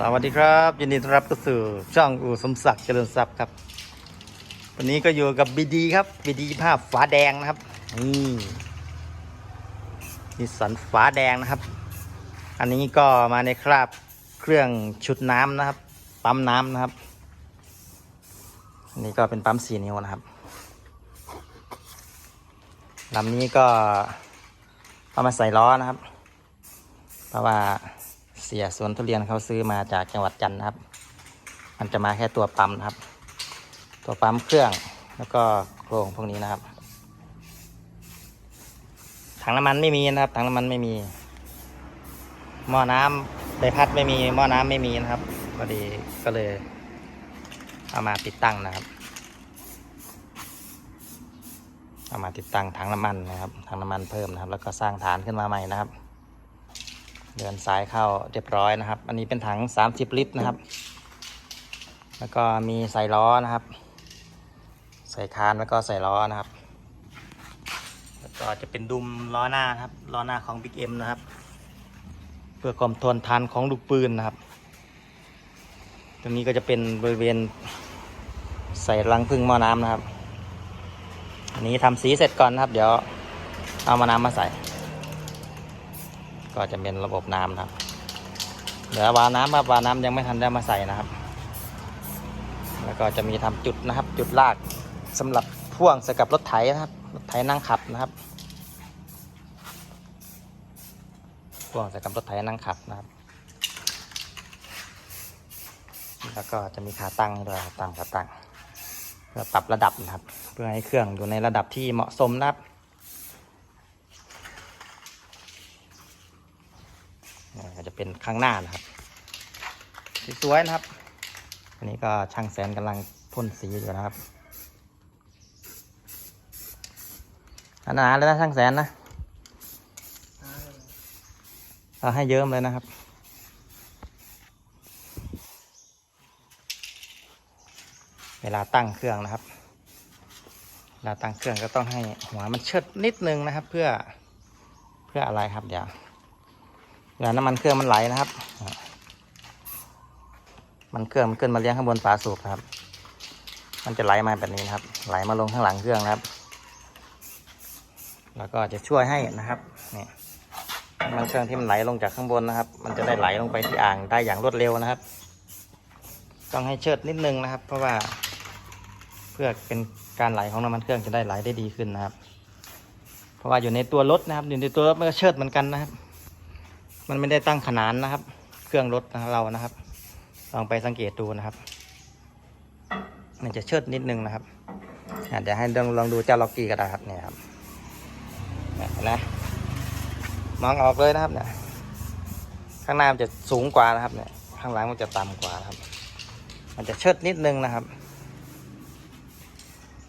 สวัสดีครับ ยินดีต้อนรับเข้าสู่ช่องอู่สมศักดิ์เจริญทรัพย์ครับ วันนี้ก็อยู่กับบีดีครับบีดีภาพฟ้าแดงนะครับนี่นิสสันฟ้าแดงนะครับ อันนี้ก็มาในคราบเครื่องชุดน้ำนะครับ ปั๊มน้ำนะครับนนี้ก็เป็นปั๊มสี่นิ้วนะครับลำนี้ก็เอามาใส่ล้อนะครับ เพราะว่า เสียสวนทุเรียนเขาซื้อมาจากจังหวัดจันทร์นะครับ มันจะมาแค่ตัวปั๊มนะครับ ตัวปั๊มเครื่องแล้วก็โครงพวกนี้นะครับ ถังน้ำมันไม่มีนะครับ ถังน้ำมันไม่มี หม้อน้ำใบพัดไม่มี หม้อน้ำไม่มีนะครับพอดีก็เลยเอามาติดตั้งนะครับ เอามาติดตั้งถังน้ำมันนะครับ ถังน้ำมันเพิ่มนะครับ แล้วก็สร้างฐานขึ้นมาใหม่นะครับ เดินสายเข้าเรียบร้อยนะครับ อันนี้เป็นถัง 30 ลิตรนะครับ แล้วก็มีใส่ล้อนะครับ ใส่คานแล้วก็ใส่ล้อนะครับ แล้วก็จะเป็นดุมล้อหน้าครับล้อหน้าของ Big M นะครับ เพื่อความทนทานของลูกปืนนะครับ ตรงนี้ก็จะเป็นบริเวณใส่รังพึ่งหม้อน้ำนะครับ อันนี้ทำสีเสร็จก่อนนะครับ เดี๋ยวเอามาน้ำมาใส่ ก็จะเป็นระบบน้ำนะครับเหลือวาล์วน้ำครับวาล์วน้ำยังไม่ทันได้มาใส่นะครับ แล้วก็จะมีทำจุดนะครับ จุดลากสำหรับพ่วงสกับรถไถนะครับรถไถนั่งขับนะครับพ่วงสกับรถไถนั่งขับนะครับ แล้วก็จะมีขาตั้งด้วยครับตั้งขาตั้งเพื่อปรับระดับนะครับ เพื่อให้เครื่องอยู่ในระดับที่เหมาะสมนะครับ นี่ก็ จะเป็นข้างหน้านะครับสวยๆนะครับ อันนี้ก็ช่างแสนกำลังพ่นสีอยู่นะครับอันหนาเลยนะช่างแสนนะเอาให้เยิ้มเลยนะครับเวลาตั้งเครื่องนะครับ เวลาตั้งเครื่องก็ต้องให้หัวมันเชิดนิดนึงนะครับ เพื่อเพื่ออะไรครับเดี๋ยว เวลาน้ำมันเครื่องมันไหลนะครับ มันเครื่องมันขึ้นมาเลี้ยงข้างบนฝาสูบครับ มันจะไหลมาแบบนี้นะครับ ไหลมาลงข้างหลังเครื่องนะครับ แล้วก็จะช่วยให้นะครับนี่มันเครื่องที่มันไหลลงจากข้างบนนะครับ มันจะได้ไหลลงไปที่อ่างได้อย่างรวดเร็วนะครับ ต้องให้เชิดนิดนึงนะครับ เพราะว่าเพื่อเป็นการไหลของน้ำมันเครื่องจะได้ไหลได้ดีขึ้นนะครับ เพราะว่าอยู่ในตัวรถนะครับ อยู่ในตัวรถมันก็เชิดเหมือนกันนะครับ มันไม่ได้ตั้งขนานนะครับ เครื่องรถเรานะครับ ลองไปสังเกตดูนะครับ มันจะเชิดนิดนึงนะครับอะเดี๋ยวให้ลองลองดูเจ้าล็อกกี้ก็ได้ครับเนี่ยครับนี่นะมองออกเลยนะครับเนี่ยข้างหน้ามันจะสูงกว่านะครับเนี่ยข้างหลังมันจะต่ำกว่านะครับ มันจะเชิดนิดนึงนะครับ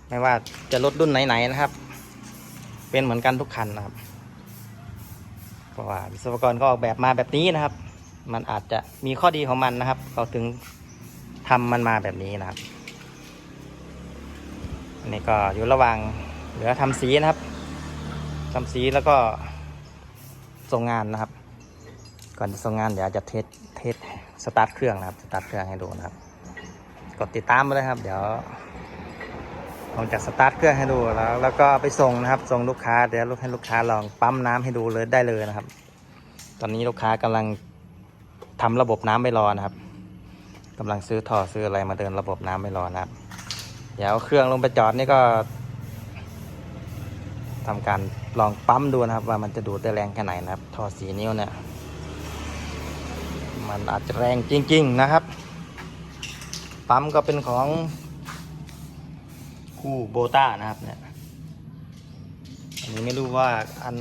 ไม่ว่าจะรถรุ่นไหนๆนะครับ เป็นเหมือนกันทุกคันนะครับ เพราะว่าวิศวกรก็ออกแบบมาแบบนี้นะครับ มันอาจจะมีข้อดีของมันนะครับเขาถึงทำมันมาแบบนี้นะครับอันนี้ก็อยู่ระหว่างเหลือทำสีนะครับทำสีแล้วก็ส่งงานนะครับ ก่อนจะส่งงานเดี๋ยวจะเทสเทสสตาร์ทเครื่องนะครับสตาร์ทเครื่องให้ดูนะครับ กดติดตามไปเลยครับ เดี๋ยว ผมจะสตาร์ทเครื่องให้ดูแล้ว แล้วก็ไปส่งนะครับ ส่งลูกค้าเดี๋ยวลูกให้ลูกค้าลองปั๊มน้ำให้ดูเลยได้เลยนะครับ ตอนนี้ลูกค้ากำลังทำระบบน้ำไม่รอนะครับกำลังซื้อท่อซื้ออะไรมาเดินระบบน้ำไม่รอนะครับ เดี๋ยวเครื่องลงไปจอดนี่ก็ทำการลองปั๊มดูนะครับ ว่ามันจะดูดได้แรงแค่ไหนนะครับท่อสีนิ้วเนี่ย มันอาจจะแรงจริง ๆ นะครับ ปั๊มก็เป็นของ คู่โบต้านะครับเนี่ยอันนี้ไม่รู้ว่าอัน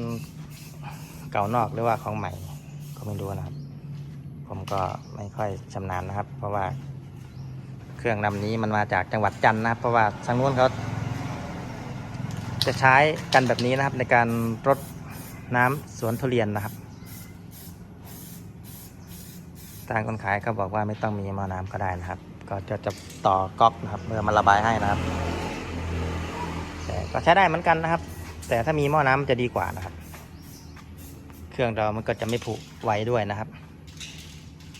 เก่านอกหรือว่าของใหม่ก็ไม่รู้นะครับ ผมก็ไม่ค่อยชำนาญนะครับ เพราะว่าเครื่องลำนี้มันมาจากจังหวัดจันทร์นะครับ เพราะว่าทางนู้นเขาจะใช้กันแบบนี้นะครับ ในการรดน้ำสวนทุเรียนนะครับทางคนขายก็บอกว่าไม่ต้องมีมอน้ำก็ได้นะครับ ก็จะจะต่อก๊อกนะครับเมื่อมาระบายให้นะครับ ก็ใช้ได้เหมือนกันนะครับ แต่ถ้ามีหม้อน้ำมันจะดีกว่านะครับ เครื่องเรามันก็จะไม่ผุไวด้วยนะครับ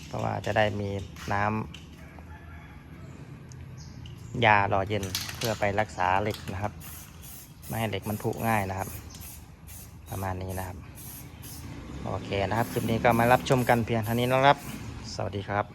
เพราะว่าจะได้มีน้ำยาหล่อเย็นเพื่อไปรักษาเหล็กนะครับ ไม่ให้เหล็กมันผุง่ายนะครับ ประมาณนี้นะครับ โอเคนะครับ คลิปนี้ก็มารับชมกันเพียงเท่านี้นะครับ สวัสดีครับ